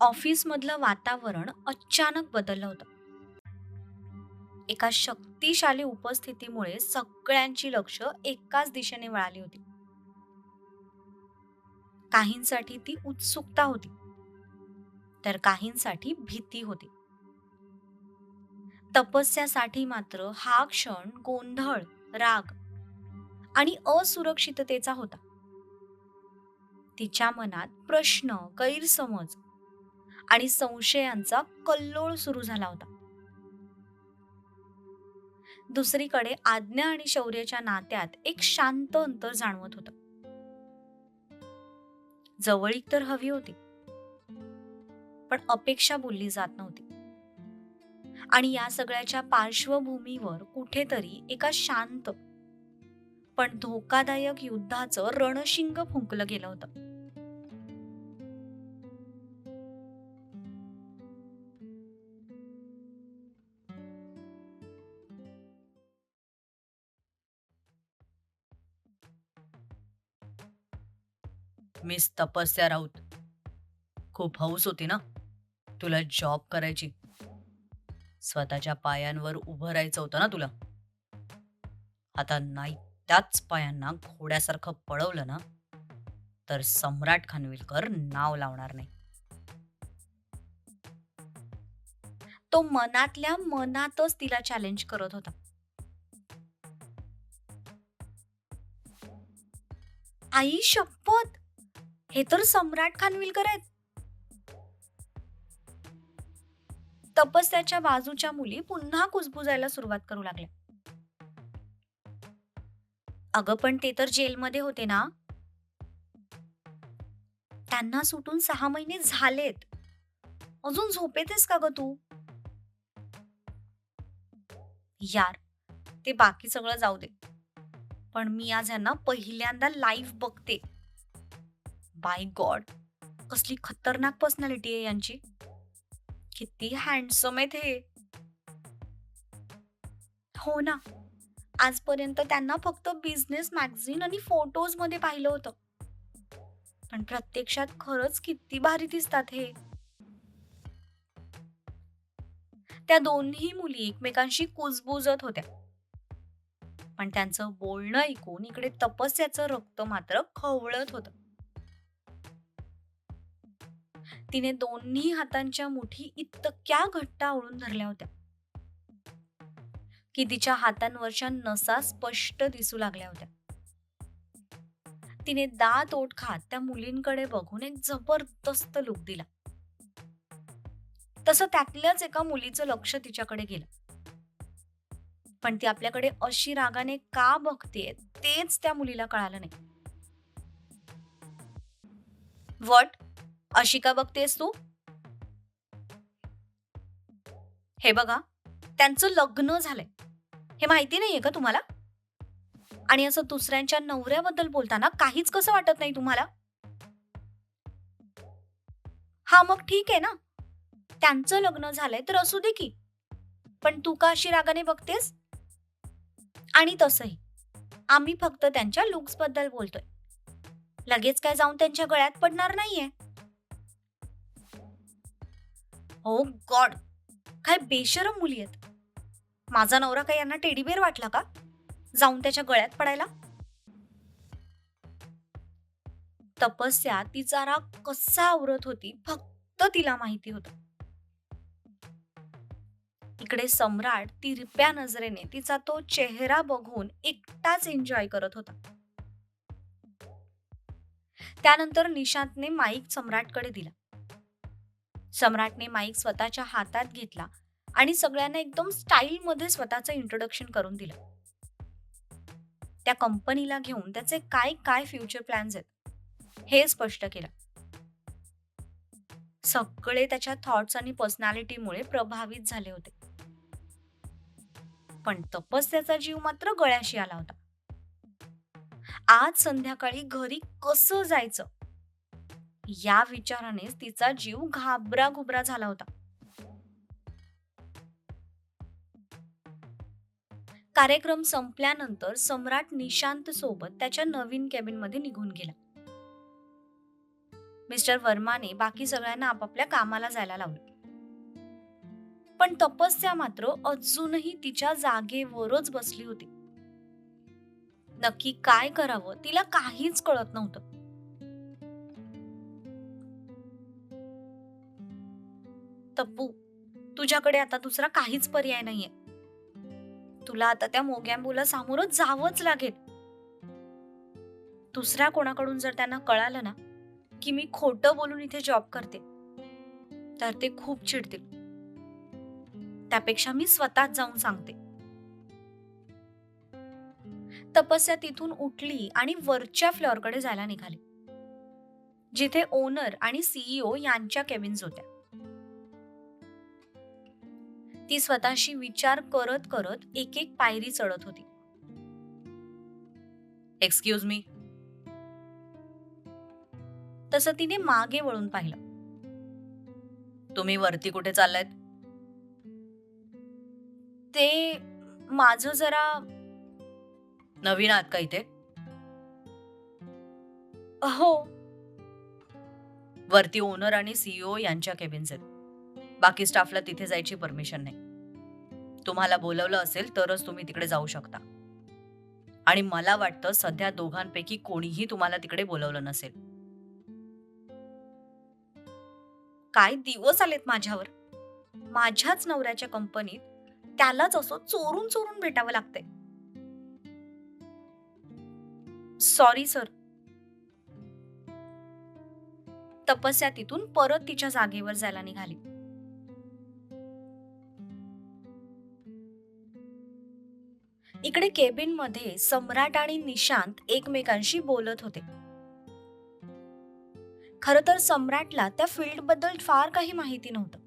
ऑफिसमधलं वातावरण अचानक बदललं होतं. एका शक्तिशाली उपस्थितीमुळे सगळ्यांची लक्ष एकाच दिशेने वळाली होती. काहींसाठी ती उत्सुकता होती तर काहींसाठी भीती होती. तपस्यासाठी मात्र हा क्षण गोंधळ राग आणि असुरक्षिततेचा होता. तिच्या मनात प्रश्न गैरसमज आणि संशयांचा कल्लोळ सुरू झाला होता. दुसरीकडे आज्ञा आणि शौर्याच्या नात्यात एक शांत अंतर जाणवत होत. जवळीक तर हवी होती. पण अपेक्षा बोलली जात नव्हती. आणि या सगळ्याच्या पार्श्वभूमीवर कुठेतरी एका शांत पण धोकादायक युद्धाचं रणशिंग फुंकलं गेलं होतं. मिस तपस्या राऊत. खूप हौस होती ना? तुला जॉब करायची. स्वतःच्या पायांवर उभं राहायचं होतं ना तुला? आता नाही त्याच पायांना घोड्यासारखं पळवलं ना तर सम्राट खानविलकर नाव लावणार नाही. तो मनातल्या मनातच तिला चॅलेंज करत होता. आई शपथ! हे तर सम्राट खानविलकर आहेत. तपस्याच्या बाजूच्या मुली पुन्हा कुजबुजायला सुरुवात करू लागल्या. अगं पण ते तर जेलमध्ये होते ना? त्यांना सुटून सहा महिने झालेत. अजून झोपेतेस का ग तू? यार ते बाकी सगळं जाऊ दे. पण मी आज ह्यांना पहिल्यांदा लाईव्ह बघते. बाय गॉड कसली खतरनाक पर्सनॅलिटी आहे यांची. किती हँडसम आहेत हे. हो ना. आजपर्यंत त्यांना फक्त बिझनेस मॅगझिन आणि फोटोजमध्ये पाहिलं होतं. पण प्रत्यक्षात खरंच किती भारी दिसतात हे. त्या दोन्ही मुली एकमेकांशी कुजबुजत होत्या. पण त्यांचं बोलणं ऐकून इकडे तपस्याचं रक्त मात्र खवळत होतं. तिने दोन्ही हातांच्या मुठी इतक्या घट्ट आवळून धरल्या होत्या. की तिच्या हातांवरच्या नसा स्पष्ट दिसू लागल्या होत्या. तिने दात ओठ खात त्या मुलींकडे बघून एक जबरदस्त लुक दिला. तसं त्यातल्याच एका मुलीचं लक्ष तिच्याकडे गेलं. पण ती आपल्याकडे अशी रागाने का बघते तेच त्या मुलीला कळालं नाही. वट अशी का बघतेस तू? हे बघा त्यांचं लग्न झालंय. हे माहिती नाहीये का तुम्हाला? आणि असं दुसऱ्यांच्या नवऱ्याबद्दल बोलताना काहीच कसं वाटत नाही तुम्हाला? हा मग ठीक आहे ना? त्यांचं लग्न झालंय तर असू दे की. पण तू का अशी रागाने बघतेस? आणि तसंही. आम्ही फक्त त्यांच्या लुक्सबद्दल बोलतोय. लगेच काय जाऊन त्यांच्या गळ्यात पडणार नाहीये. हो गॉड काय बेशरम मुली आहेत. माझा नवरा काय यांना टेडीबेर वाटला का? जाऊन त्याच्या गळ्यात पडायला. तपस्या तिचा जरा कसा आवरत होती फक्त तिला माहिती होत. इकडे सम्राट तिरप्या नजरेने तिचा तो चेहरा बघून एकटाच एन्जॉय करत होता. त्यानंतर निशांतने माईक सम्राटकडे दिला. सम्राटने माईक स्वतःच्या हातात घेतला आणि सगळ्यांना एकदम स्टाईल मध्ये स्वतःचं इंट्रोडक्शन करून दिलं. त्या कंपनीला घेऊन त्याचे काय काय फ्युचर प्लॅन्स आहेत हे स्पष्ट केलं. सगळे त्याच्या थॉट्स आणि पर्सनॅलिटीमुळे प्रभावित झाले होते. पण तपस्याचा जीव मात्र गळ्याशी आला होता. आज संध्याकाळी घरी कसं जायचं? या विचारानेच तिचा जीव घाबरा घुबरा झाला होता. कार्यक्रम संपल्यानंतर सम्राट निशांत सोबत त्याच्या नवीन केबिनमध्ये निघून गेला. मिस्टर वर्माने बाकी सगळ्यांना आपापल्या कामाला जायला लावलं. पण तपस्या मात्र अजूनही तिच्या जागेवरच बसली होती. नक्की काय करावं तिला काहीच कळत नव्हतं. तप्पू तुझ्याकडे आता दुसरा काहीच पर्याय नाहीये. तुला आता त्या मोग्यांबूला सामोरं जावंच लागेल. दुसऱ्या कोणाकडून जर त्यांना कळालं ना की मी खोटं बोलून इथे जॉब करते तर ते खूप चिडतील. त्यापेक्षा मी स्वतःच जाऊन सांगते. तपस्या तिथून उठली आणि वरच्या फ्लोअरकडे जायला निघाली. जिथे ओनर आणि सीईओ यांच्या केबिन्स होत्या. ती स्वतःशी विचार करत करत एक एक पायरी चढत होती. एक्सक्यूज मी तसं तिने मागे वळून पाहिलं. तुम्ही वरती कुठे चाललायत? ते माझं जरा नवीन आहात का इथे? हो. वरती ओनर आणि सीईओ यांच्या केबिन्स आहेत बाकी स्टाफला तिथे जायची परमिशन नाही. तुम्हाला बोलवलं असेल तरच तुम्ही तिकडे जाऊ शकता. आणि मला वाटतं सध्या दोघांपैकी कोणीही तुम्हाला तिकडे बोलवलं नसेल. काय दिवस आलेत माझ्यावर? माझ्याच नवऱ्याच्या कंपनीत त्यालाच असं चोरून चोरून भेटावं लागतंय. सॉरी सर तपस्या तिथून परत तिच्या जागेवर जायला निघाली. इकडे केबिनमध्ये सम्राट आणि निशांत एकमेकांशी बोलत होते. खर तर सम्राटला त्या फील्डबद्दल फार काही माहिती नव्हतं.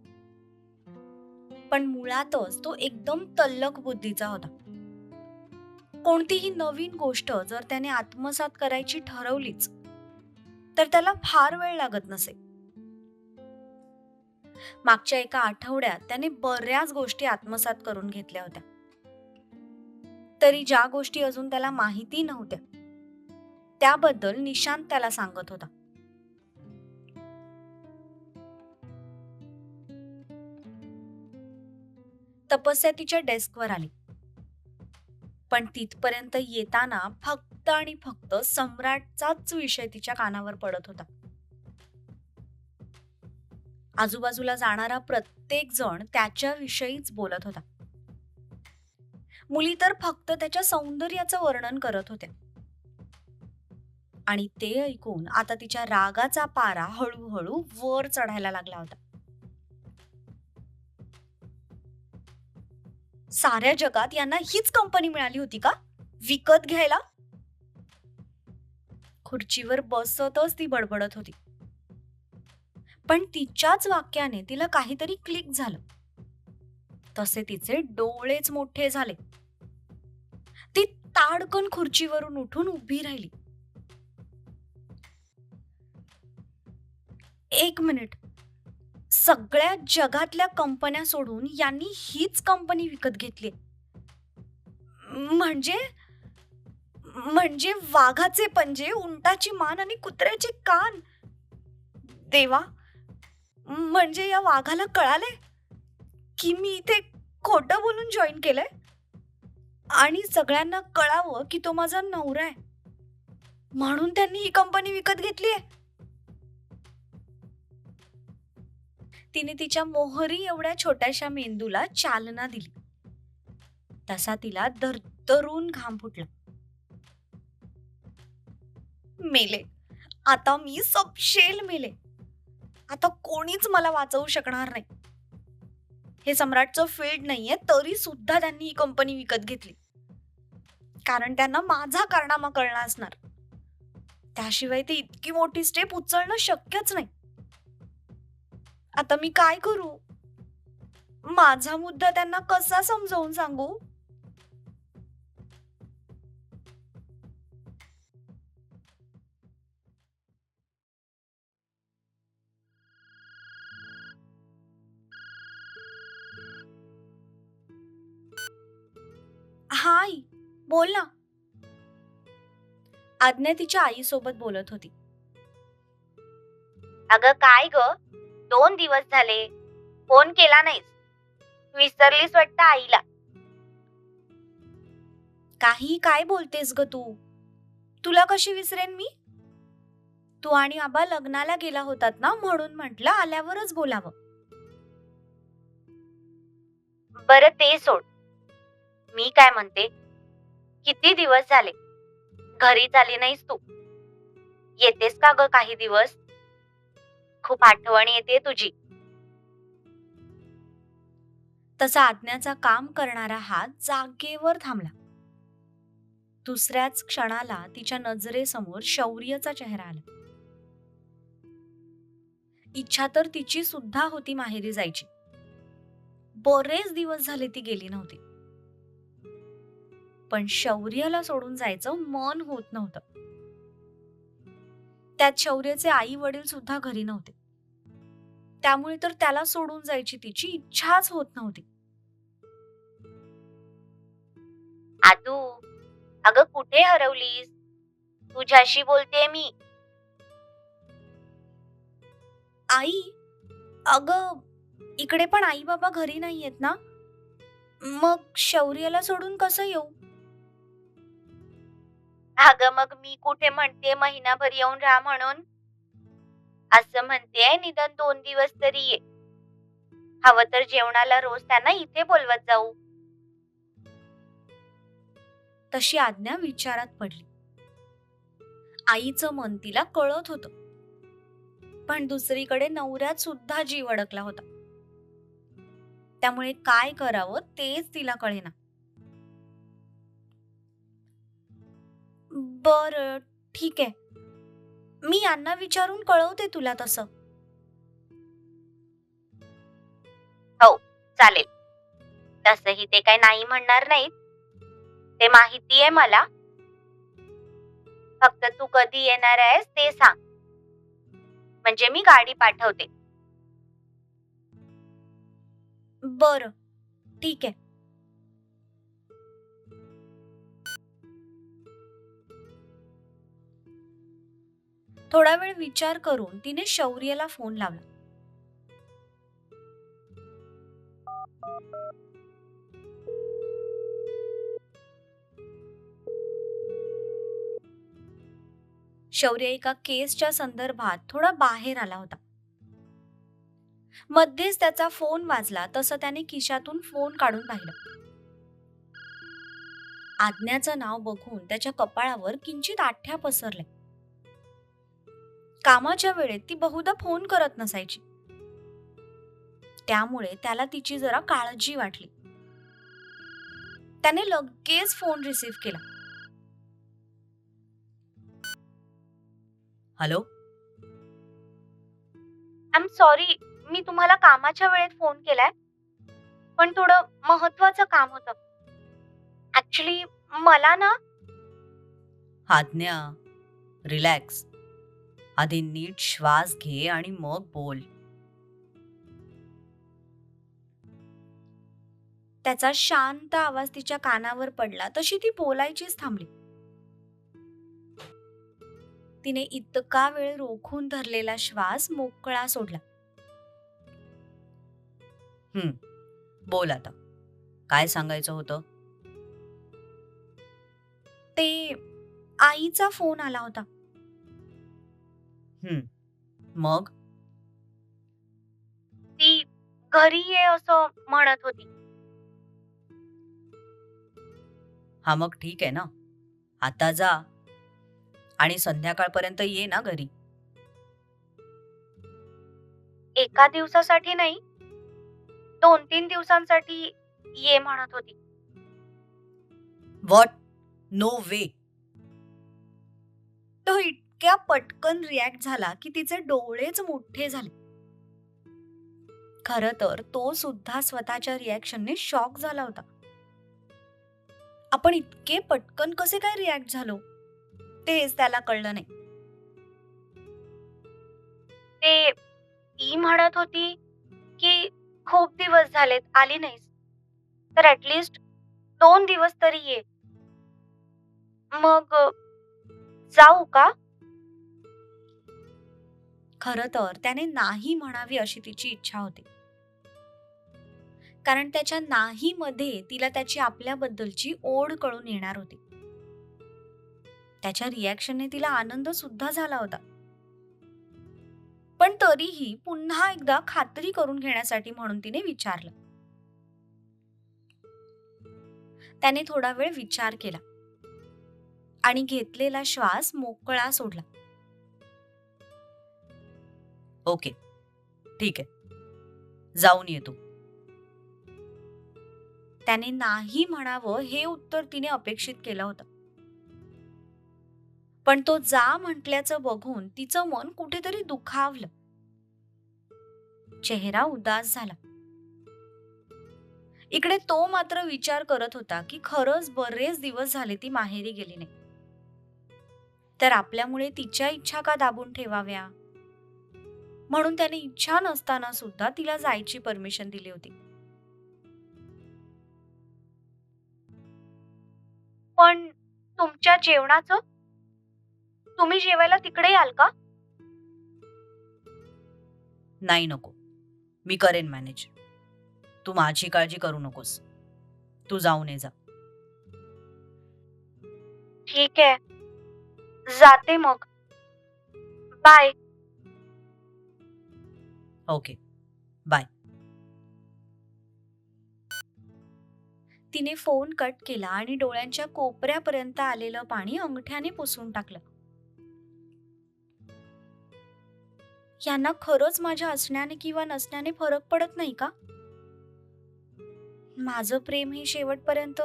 पण मुळातच तो एकदम तल्लक बुद्धीचा होता. कोणतीही नवीन गोष्ट जर त्याने आत्मसात करायची ठरवलीच तर त्याला फार वेळ लागत नसे. मागच्या एका आठवड्यात त्याने बऱ्याच गोष्टी आत्मसात करून घेतल्या होत्या. तरी ज्या गोष्टी अजून त्याला माहिती नव्हत्या त्याबद्दल निशांत त्याला सांगत होता. तपस्या तिच्या डेस्कवर आली. पण तिथपर्यंत येताना फक्त आणि फक्त सम्राटचाच विषय तिच्या कानावर पडत होता. आजूबाजूला जाणारा प्रत्येक जण त्याच्याविषयीच बोलत होता. मुली तर फक्त त्याच्या सौंदर्याचं वर्णन करत होत्या. आणि ते ऐकून आता तिच्या रागाचा पारा हळूहळू वर चढायला लागला होता. साऱ्या जगात यांना हीच कंपनी मिळाली होती का? विकत घ्यायला? खुर्चीवर बसतच ती बडबडत होती. पण तिच्याच वाक्याने तिला काहीतरी क्लिक झालं. तसे तिचे डोळेच मोठे झाले. ताडकन खुर्चीवरून उठून उभी राहिली. एक मिनिट. सगळ्या जगातल्या कंपन्या सोडून यांनी हीच कंपनी विकत घेतली. म्हणजे म्हणजे वाघाचे पंजे उंटाची मान आणि कुत्र्याचे कान. देवा म्हणजे या वाघाला कळाले की मी इथे खोटं बोलून जॉईन केलंय? आणि सगळ्यांना कळावं की तो माझा नवरा आहे. म्हणून त्यांनी ही कंपनी विकत घेतली आहे. तिने तिच्या मोहरी एवढ्या छोट्याशा मेंदूला चालना दिली. तसा तिला दरदरून घाम फुटला. मेले. आता मी सपशेल मेले. आता कोणीच मला वाचवू शकणार नाही. हे सम्राटचं फील्ड नाहीये तरी सुद्धा त्यांनी ही कंपनी विकत घेतली. कारण त्यांना माझा कारनामा कळला असणार. त्याशिवाय ते इतकी मोठी स्टेप उचलणं शक्यच नाही. आता मी काय करू? माझा मुद्दा त्यांना कसा समजावून सांगू? बोल ना. आज्ञा तिच्या आईसोबत बोलत होती. अगं काय ग? दोन दिवस झाले. फोन केला नाहीस. विसरलीस वाटतं आईला. काही काय बोलतेस ग तू? तुला कशी विसरेन मी? तू आणि आबा लग्नाला गेला होतात ना म्हणून म्हटलं आल्यावरच बोलावं. बरं ते सोड. मी काय म्हणते? किती दिवस झाले? घरी झाली नाहीस तू. येतेस का ग काही दिवस? खूप आठवण येते तुझी. तसा आज्ञाचा काम करणारा हात जागेवर थांबला. दुसऱ्याच क्षणाला तिच्या नजरेसमोर शौर्यचा चेहरा आला. इच्छा तर तिची सुद्धा होती माहेरी जायची. बरेच दिवस झाले ती गेली नव्हती. पण शौर्याला सोडून जायचं मन होत नव्हतं. त्यात शौर्याचे आई वडील सुद्धा घरी नव्हते. त्यामुळे तर त्याला सोडून जायची तिची इच्छाच होत नव्हती. आदू अगं कुठे हरवलीस? तुझ्याशी बोलते मी. आई अग इकडे पण आई बाबा घरी नाहीयेत ना? मग शौर्याला सोडून कसं येऊ? अगं मग मी कुठे म्हणते महिनाभर येऊन राहा म्हणून? असं म्हणते निदान दोन दिवस तरी ये. हवं तर जेवणाला रोज त्यांना इथे बोलवत जाऊ. तशी आज्ञा विचारात पडली. आईचं मन तिला कळत होत. पण दुसरीकडे नवऱ्यात सुद्धा जीव अडकला होता. त्यामुळे काय करावं तेच तिला कळेना. बर ठीक आहे. मी यांना विचारून कळवते तुला तसं. चालेल. तसही ते काय नाही म्हणणार नाहीत. ते माहिती आहे मला. फक्त तू कधी येणार आहेस ते सांग. म्हणजे मी गाडी पाठवते. बर ठीक आहे. थोडा वेळ विचार करून तिने शौर्यला फोन लावला. शौर्य एका केसच्या संदर्भात थोडा बाहेर आला होता. मध्येच त्याचा फोन वाजला तसं त्याने खिशातून फोन काढून पाहिलं. आज्ञाचं नाव बघून त्याच्या कपाळावर किंचित आठ्या पसरल्या. कामाच्या वेळेत ती बहुधा फोन करत नसायची. त्यामुळे त्याला तिची जरा काळजी वाटली. त्याने लगेच फोन रिसीव्ह केला. हॅलो? आय एम सॉरी मी तुम्हाला कामाच्या वेळेत फोन केलाय पण थोडं महत्वाचं काम होतं. ऍक्च्युली मला ना आज्ञा रिलॅक्स आधी नीट श्वास घे आणि मग बोल. त्याचा शांत आवाज तिच्या कानावर पडला तशी ती बोलायचीच थांबली. तिने इतका वेळ रोखून धरलेला श्वास मोकळा सोडला. बोल आता. काय सांगायचं होतं? ते आईचा फोन आला होता. मग? ती घरी ये असं म्हणत होती. हा मग ठीक आहे ना. आता जा. आणि संध्याकाळपर्यंत ये ना घरी. एका दिवसासाठी नाही दोन तीन दिवसांसाठी ये म्हणत होती. वॉट नो वे तो इतक्या पटकन रिॲक्ट झाला की तिचे डोळेच मोठे झाले. खर तर तो सुद्धा स्वतःच्या रिॲक्शनने शॉक झाला होता. आपण इतके पटकन कसे काय रिॲक्ट झालो? तेच त्याला कळलं नाही. ते ती म्हणत होती की खूप दिवस झालेत आली नाहीस. तर ऍटलिस्ट दोन दिवस तरी ये. मग जाऊ का? खरं तर त्याने नाही म्हणावी अशी तिची इच्छा होती. कारण त्याच्या नाही मध्ये तिला त्याची आपल्याबद्दलची ओढ कळून येणार होती. त्याच्या रिॲक्शनने तिला आनंद सुद्धा झाला होता. पण तरीही पुन्हा एकदा खात्री करून घेण्यासाठी म्हणून तिने विचारलं. त्याने थोडा वेळ विचार केला. आणि घेतलेला श्वास मोकळा सोडला. ओके. ठीक आहे. जाऊन ये तू त्याने नाही म्हणावं हे उत्तर तिने अपेक्षित केलं होतं. पण तो जा म्हटल्याचं बघून तिचं मन कुठेतरी दुखावलं. चेहरा उदास झाला. इकडे तो मात्र विचार करत होता की खरंच बरेच दिवस झाले ती माहेरी गेली नाही. तर आपल्यामुळे तिच्या इच्छा का दाबून ठेवाव्या? म्हणून त्याने इच्छा नसताना सुद्धा तिला जायची परमिशन दिली होती. पण तुमच्या जेवणाचं? तुम्ही जेवायला तिकडे याल का? नाही नको. मी करेन मॅनेज. तू माझी काळजी करू नकोस. तू जाऊन ये जा. ठीक आहे. जाते मग. बाय. ओके बाय तिने फोन कट केला आणि डोळ्यांच्या कोपऱ्यापर्यंत आलेलं पाणी अंगठ्याने पुसून टाकलं. यांना खरंच माझ्या असण्याने किंवा नसण्याने फरक पडत नाही का? माझं प्रेम हे शेवटपर्यंत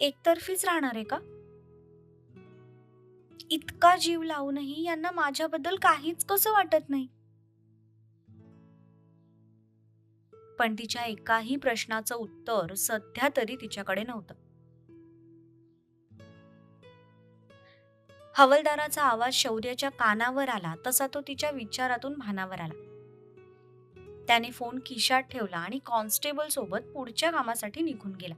एकतर्फीच राहणार आहे का? इतका जीव लावूनही यांना माझ्याबद्दल काहीच कसं वाटत नाही? पण तिच्या एकाही प्रश्नाचं उत्तर सध्या तरी तिच्याकडे नव्हतं. हवलदाराचा आवाज शौर्याच्या कानावर आला तसा तो तिच्या विचारातून भानावर आला. त्याने फोन खिशात ठेवला आणि कॉन्स्टेबल सोबत पुढच्या कामासाठी निघून गेला.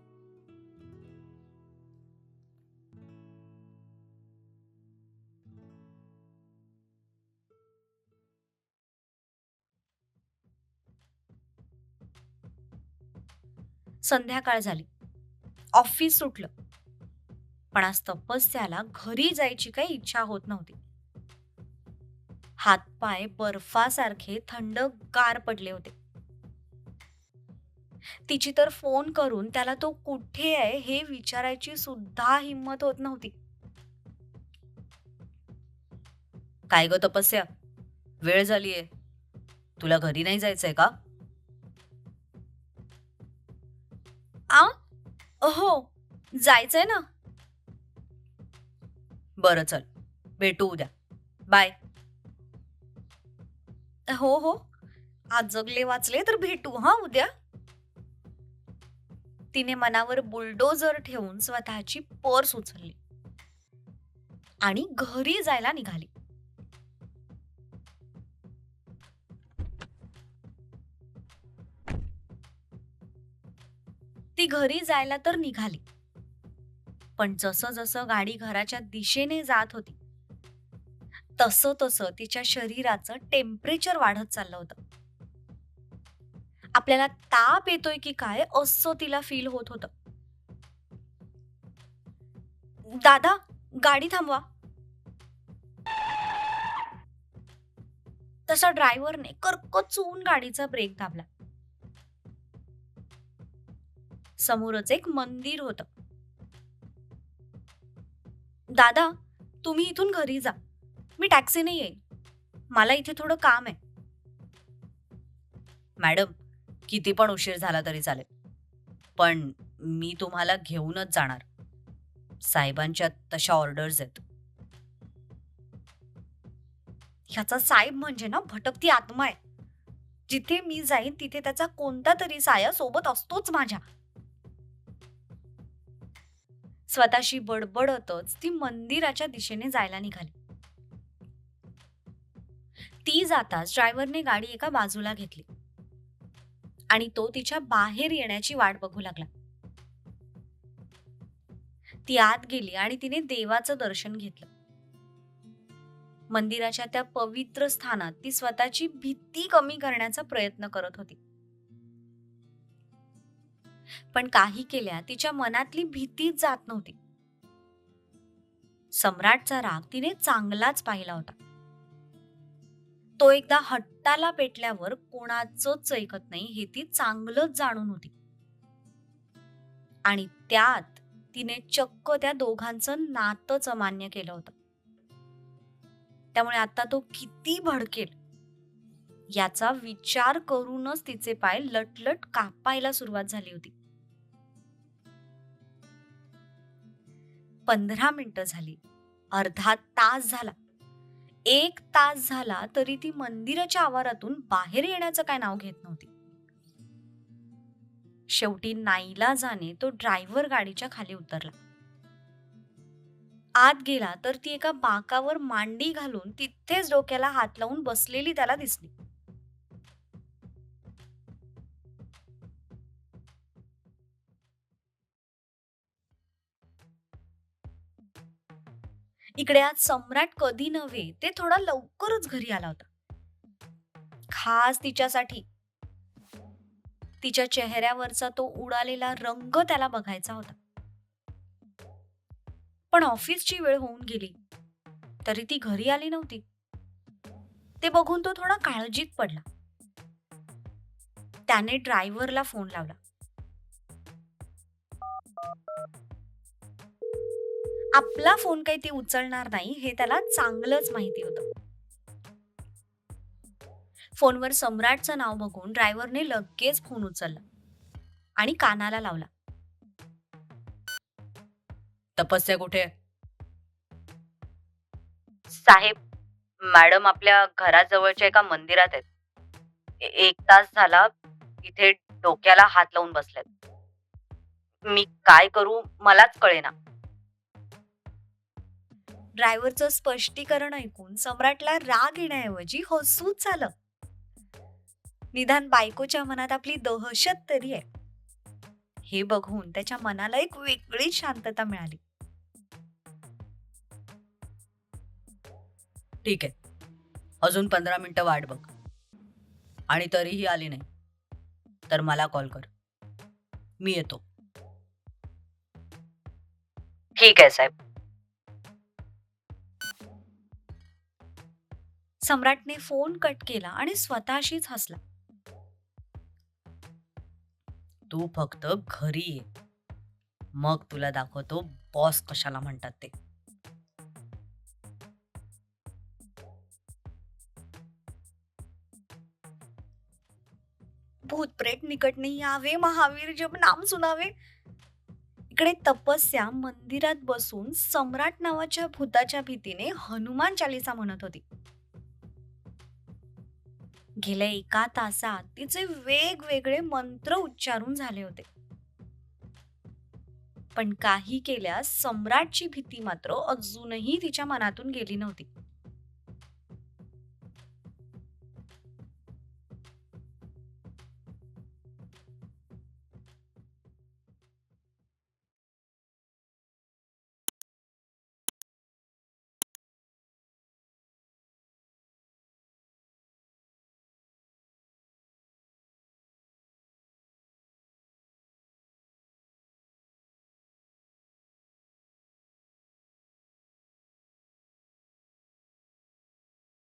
संध्याकाळ झाली. ऑफिस सुटलं. पण आज तपस्याला घरी जायची काही इच्छा होत नव्हती. हातपाय बर्फासारखे थंड गार पडले होते. तिची तर फोन करून त्याला तो कुठे आहे हे विचारायची सुद्धा हिंमत होत नव्हती. काय ग तपस्या? वेळ झालीये. तुला घरी नाही जायचंय का? हो जायचंय ना. बरं चल. भेटू उद्या. बाय. हो हो. आज जगले वाचले तर भेटू हा उद्या. तिने मनावर बुलडोजर ठेवून स्वतःची पर्स उचलली. आणि घरी जायला निघाली. ती घरी जायला तर निघाली. पण जसं जसं गाडी घराच्या दिशेने जात होती तसं तसं तिच्या शरीराचं टेम्परेचर वाढत चाललं होतं. आपल्याला ताप येतोय की काय असं तिला फील होत होतं. दादा गाडी थांबवा. तसा ड्रायव्हरने कर्कचून गाडीचा ब्रेक दाबला. समोरच एक मंदिर होतं. दादा तुम्ही इथून घरी जा. मी टॅक्सीने येईन मला इथे थोडं काम आहे. मॅडम किती पण उशीर झाला तरी चालेल. पण मी तुम्हाला घेऊनच जाणार. साहेबांच्या तशा ऑर्डर्स आहेत. ह्याचा साहेब म्हणजे ना भटकती आत्मा आहे. जिथे मी जाईन तिथे त्याचा कोणता तरी साया सोबत असतोच माझ्या. स्वतःशी बडबडतच ती मंदिराच्या दिशेने जायला निघाली. ती जाताच ड्रायव्हरने गाडी एका बाजूला घेतली. आणि तो तिच्या बाहेर येण्याची वाट बघू लागला. ती आत गेली आणि तिने देवाचं दर्शन घेतलं. मंदिराच्या त्या पवित्र स्थानात ती स्वतःची भीती कमी करण्याचा प्रयत्न करत होती. पण काही केल्या तिच्या मनातली भीतीच जात नव्हती. सम्राटचा राग तिने चांगलाच पाहिला होता. तो एकदा हट्टाला पेटल्यावर कोणाचंच ऐकत नाही हे ती चांगलंच जाणून होती. आणि त्यात तिने चक्क त्या दोघांचं नातंच अमान्य केलं होतं. त्यामुळे आता तो किती भडकेल? याचा विचार करूनच तिचे पाय लटलट कापायला सुरुवात झाली होती. पंधरा मिनिटं झाली. अर्धा तास झाला. एक तास झाला तरी ती मंदिराच्या आवारातून बाहेर येण्याचं काय नाव घेत नव्हती. शेवटी नाईला जाणे तो ड्रायव्हर गाडीच्या खाली उतरला. आत गेला तर ती एका बाकावर मांडी घालून तिथेच डोक्याला हात लावून बसलेली त्याला दिसली. इकडे आज सम्राट कधी नव्हे ते थोडा लवकरच घरी आला होता. खास तिच्यासाठी. तिच्या चेहऱ्यावरचा तो उडालेला रंग त्याला बघायचा होता. पण ऑफिसची वेळ होऊन गेली. तरी ती घरी आली नव्हती. ते बघून तो थोडा काळजीत पडला. त्याने ड्रायव्हरला फोन लावला. आपला फोन काही ती उचलणार नाही हे त्याला चांगलंच माहिती होतं. फोनवर सम्राटचं नाव बघून ड्रायव्हरने लगेच फोन उचलला आणि कानाला लावला. तपस्या कुठे? साहेब मॅडम आपल्या घराजवळच्या एका मंदिरात आहेत. एक तास झाला इथे डोक्याला हात लावून बसलेत. मी काय करू मलाच कळेना. ड्रायव्हरचं स्पष्टीकरण ऐकून सम्राटला राग येण्याऐवजी हसूच झालं. निदान बायकोच्या मनात आपली दहशत तरी आहे. हे बघून त्याच्या मनाला एक वेगळी शांतता मिळाली. ठीक आहे. अजून पंधरा मिनिटं वाट बघ. आणि तरीही आली नाही तर मला कॉल कर. मी येतो. ठीक आहे साहेब. सम्राटने फोन कट केला आणि स्वतःशीच हसला. तू फक्त घरी ये. मग तुला दाखवतो बॉस कशाला म्हणतात ते. भूतप्रेत निकट नाही यावे महावीर जब नाम सुनावे. इकडे तपस्या मंदिरात बसून सम्राट नावाच्या भूताच्या भीतीने हनुमान चालिसा म्हणत होती. गेल्या एका तासात तिचे वेगवेगळे मंत्र उच्चारून झाले होते. पण काही केल्यास सम्राटची भीती मात्र अजूनही तिच्या मनातून गेली नव्हती.